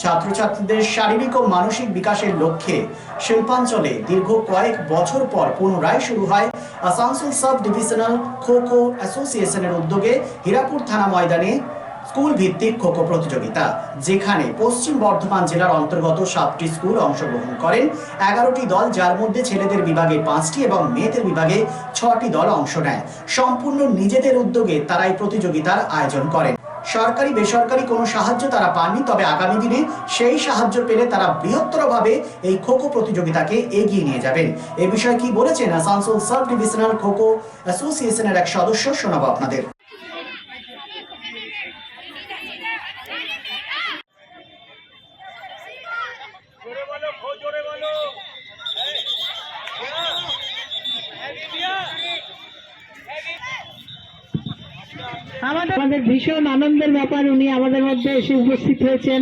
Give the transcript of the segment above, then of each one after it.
ছাত্রছাত্রীদের শারীরিক ও মানসিক বিকাশের লক্ষ্যে শিল্পাঞ্চলে দীর্ঘ কয়েক বছর পর পুনরায় শুরু হয় আসানসোল সাব ডিভিশনাল খো খো অ্যাসোসিয়েশনের উদ্যোগে হীরাপুর থানা ময়দানে স্কুল ভিত্তিক খোখো প্রতিযোগিতা, যেখানে পশ্চিম বর্ধমান জেলার অন্তর্গত সাতটি স্কুল অংশগ্রহণ করেন। এগারোটি দল, যার মধ্যে ছেলেদের বিভাগে পাঁচটি এবং মেয়েদের বিভাগে ছটি দল অংশ নেয়। সম্পূর্ণ নিজেদের উদ্যোগে তারা এই প্রতিযোগিতার আয়োজন করেন। সরকারি, বেসরকারি কোনো সাহায্য তারা পাননি, তবে আগামী দিনে সেই সাহায্য পেলে তারা বৃহত্তরভাবে এই খোখো প্রতিযোগিতাকে এগিয়ে নিয়ে যাবেন। এ বিষয়ে কি বলেছেন আসানসোল সাব ডিভিশনাল খোখো অ্যাসোসিয়েশনের এক সদস্য শোনাবো আপনাদের জোরে বলো খো জোরে বলো আমাদের ভীষণ আনন্দের ব্যাপার উনি আমাদের মধ্যে এসে উপস্থিত হয়েছেন।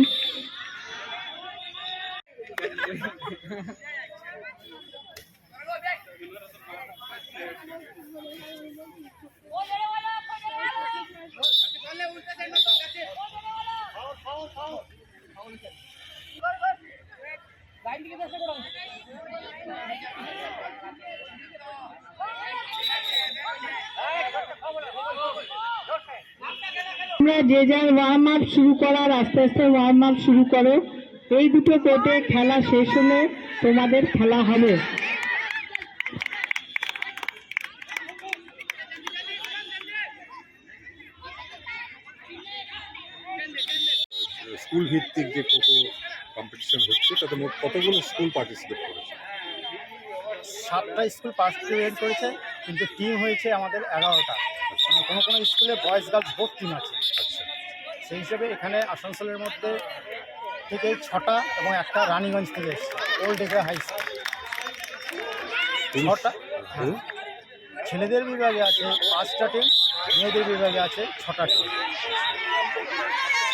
তোমরা যে যার ওয়ার্ম আপ শুরু করার আস্তে আস্তে ওয়ার্ম আপ শুরু করো। এই দুটো কোর্টে খেলা শেষ হলে তোমাদের খেলা হবে। স্কুল ভিত্তিক যে খোখো কম্পিটিশন হচ্ছে তাতে মোট কতগুলো স্কুল পার্টিসিপেট করেছে? সাতটা স্কুল পার্টিসিপেট করেছে কিন্তু টিম হয়েছে আমাদের এগারোটা। কোনো কোনো স্কুলে বয়েজ গার্লস টিম আছে। সেই হিসেবে এখানে আসানসোলের মধ্যে থেকে ছটা এবং একটা রানীগঞ্জ থেকে এসেছে ওল্ড এগ্রা হাই স্কুল ছটা? ছেলেদের বিভাগে আছে পাঁচটা টিম মেয়েদের বিভাগে আছে ছটা টিম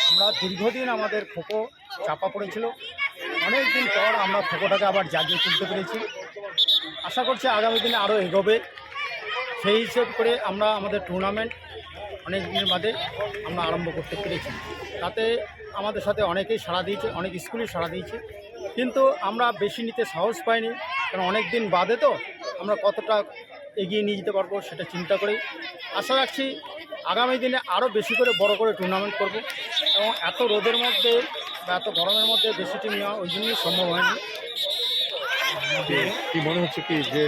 আমরা দীর্ঘদিন আমাদের খোখো চাপা পড়েছিল। অনেক দিন পর আমরা খোখোটাকে আবার জাগিয়ে তুলতে পেরেছি। আশা করছি আগামী দিনে আরও এগোবে। সেই হিসেব করে আমরা আমাদের টুর্নামেন্ট অনেক দিনের বাদে আমরা আরম্ভ করতে পেরেছি। তাতে আমাদের সাথে অনেকেই সাড়া দিয়েছে, অনেক স্কুলই সাড়া দিয়েছে। কিন্তু আমরা বেশি নিতে সাহস পাইনি, কারণ অনেক দিন বাদে তো আমরা কতটা এগিয়ে নিয়ে যেতে পারব সেটা চিন্তা করেই আশা রাখছি আগামী দিনে আরও বেশি করে বড় করে টুর্নামেন্ট করব। এবং এত রোদের মধ্যে বা এত গরমের মধ্যে বেশি টিম নেওয়া ওই জন্যই সম্ভব হয়নি। কি- কি মনে হচ্ছে কি যে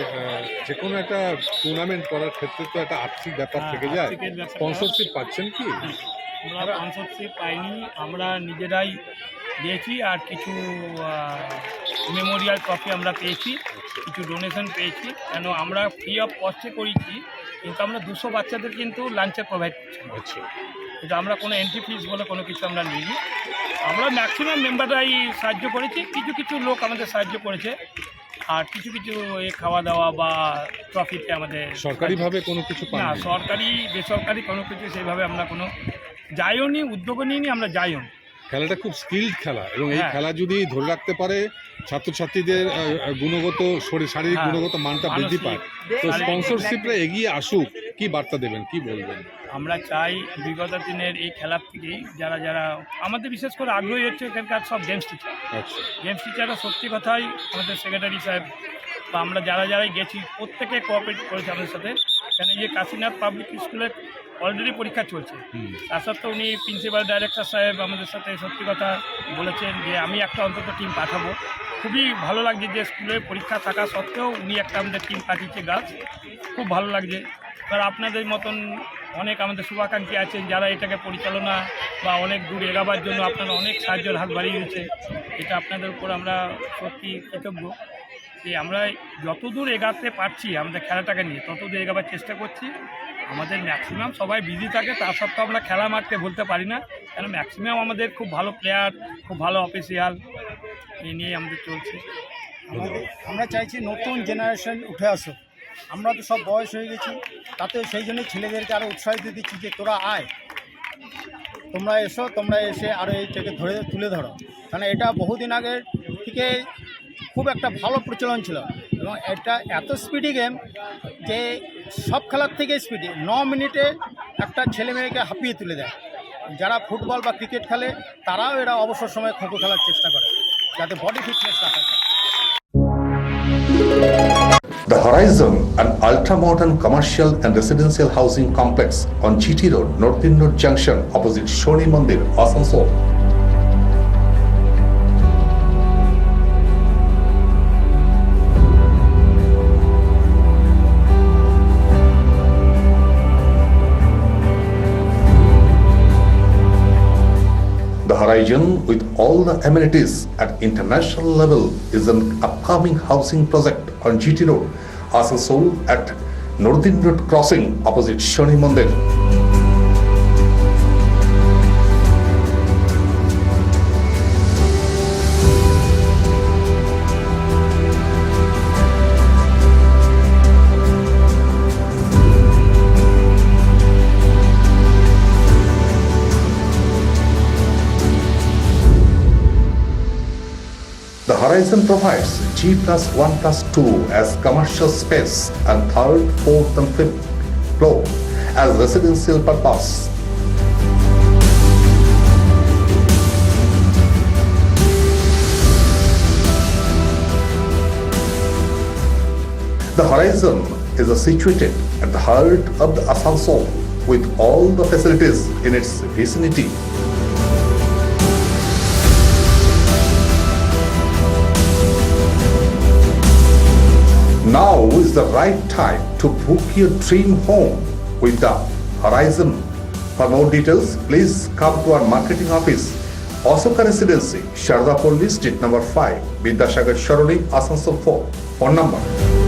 যে কোনো একটা টুর্নামেন্ট করার ক্ষেত্রে তো একটা আর্থিক ব্যাপার হ্যাঁ, থেকে যায়। স্পন্সরশিপ পাচ্ছেন কি? আমরা স্পন্সরশিপ পাইনি আমরা নিজেরাই দিয়েছি আর কিছু মেমোরিয়াল ট্রফি আমরা পেয়েছি কিছু ডোনেশন পেয়েছি। কেন আমরা ফ্রি অফ কস্টে করেছি কিন্তু আমরা দুশো বাচ্চাদের কিন্তু লাঞ্চে প্রোভাইড করছি। আচ্ছা। কিন্তু আমরা কোনো এন্ট্রি ফিস বলে কোনো কিছু আমরা নিইনি। আমরা ম্যাক্সিমাম মেম্বাররাই সাহায্য করেছি কিছু কিছু লোক আমাদের সাহায্য করেছে। আর কিছু কিছু খাওয়া দাওয়া বা প্রফিটটা আমাদের সরকারিভাবে কোনো কিছু না সরকারি বেসরকারি কোনো কিছু সেইভাবে আমরা কোনো যাইও নি উদ্যোগও নিইনি আমরা যাইও নি। খেলাটা খুব স্কিল্ড খেলা এবং এই হ্যাঁ। খেলা যদি ধরে রাখতে পারে ছাত্রছাত্রীদের গুণগত শরীর শারীরিক হ্যাঁ। গুণগত মানটা বৃদ্ধি পায়। তো স্পন্সরশিপরা এগিয়ে আসুক কি বার্তা দেবেন কি বলবেন? আমরা চাই বিগত দিনের এই খেলার থেকেই যারা যারা আমাদের বিশেষ করে আগ্রহী হচ্ছে এখানকার সব গেমস টিচার গেমস টিচাররা সত্যি কথাই আমাদের সেক্রেটারি সাহেব বা আমরা যারা যারাই গেছি প্রত্যেকে কোঅপারেট করেছে আমাদের সাথে। এই যে কাশীনাথ পাবলিক স্কুলের অলরেডি পরীক্ষা চলছে। তার সত্ত্বেও উনি প্রিন্সিপাল ডাইরেক্টর সাহেব আমাদের সাথে সত্যি কথা বলেছেন যে আমি একটা অন্তত টিম পাঠাবো। খুবই ভালো লাগছে যে স্কুলের পরীক্ষা থাকা সত্ত্বেও উনি একটা আমাদের টিম পাঠিয়েছে গাছ। খুব ভালো লাগছে। এবার আপনাদের মতন অনেক আমাদের শুভাকাঙ্ক্ষী আছেন যারা এটাকে পরিচালনা বা অনেক দূর এগাবার জন্য আপনারা অনেক সাহায্যের হাত বাড়িয়েছে এটা আপনাদের উপর আমরা সত্যি কৃতজ্ঞ। যে আমরা যতদূর এগাতে পারছি আমাদের খেলাটাকে নিয়ে, ততদূর এগাবার চেষ্টা করছি। আমাদের ম্যাক্সিমাম সবাই বিজি থাকে, তা সত্ত্বেও আমরা খেলা মাঠকে বলতে পারি না। কেন ম্যাক্সিমাম আমাদের খুব ভালো প্লেয়ার খুব ভালো অফিসিয়াল এই নিয়ে আমাদের চলছে। আমরা চাইছি নতুন জেনারেশন উঠে আসুক। আমরা তো সব বয়স হয়ে গেছি, তাতে সেই জন্য ছেলেদেরকে আরও উৎসাহিত দিচ্ছি যে তোরা আয়। তোমরা এসো, তোমরা এসে আরও এইটাকে ধরে, তুলে ধরো। কারণ এটা বহুদিন আগে থেকে খুব একটা ভালো প্রচলন ছিল এবং এটা এত স্পিডি গেম যে সব খেলার থেকে স্পিডি ন মিনিটে একটা ছেলে মেয়েকে হাঁপিয়ে তুলে দেয় যারা ফুটবল বা ক্রিকেট খেলে তারাও এরা অবসর সময় খোখো খেলার চেষ্টা করে যাতে বডি ফিটনেস রাখা যায় The Horizon, an ultra-modern commercial and residential housing complex on GT Road, North Road Junction, opposite Shoni Mandir, Asansol. Horizon, with all the amenities at international level, is an upcoming housing project on GT Road, Asansol at Nordin Road Crossing opposite Shoni Mandir. The Horizon provides G plus 1 plus 2 as commercial space and third, fourth and fifth floor as residential purpose. The Horizon is situated at the heart of the Asansol with all the facilities in its vicinity. Now is the right time to book your dream home with the Horizon. For more details, please come to our marketing office, Osoka Residency, Sharda Police, Street number 5, Vidyasagar Sharoni, Asansol 4. Phone number